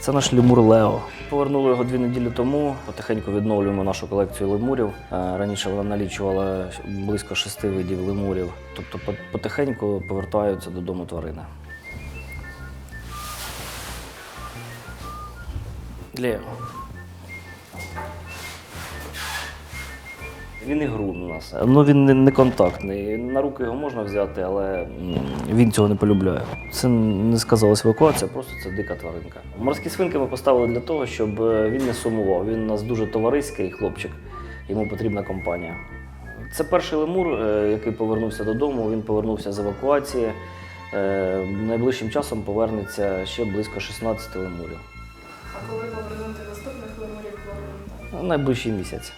Це наш лемур Лео. Повернули його дві неділі тому. Потихеньку відновлюємо нашу колекцію лемурів. Е, Раніше вона налічувала близько шести видів лемурів. Тобто потихеньку повертаються додому тварини. Лео. Він ігрун у нас. Ну він не, контактний. На руки його можна взяти, але він цього не полюбляє. Це не сказалась евакуація, просто це дика тваринка. Морські свинки ми поставили для того, щоб е, він не сумував. Він у нас дуже товариський хлопчик, йому потрібна компанія. Це перший лемур, е, який повернувся додому. Він повернувся з евакуації. Е, Найближчим часом повернеться ще близько 16 лемурів. А коли повернути наступних лемурів? Найближчий місяць.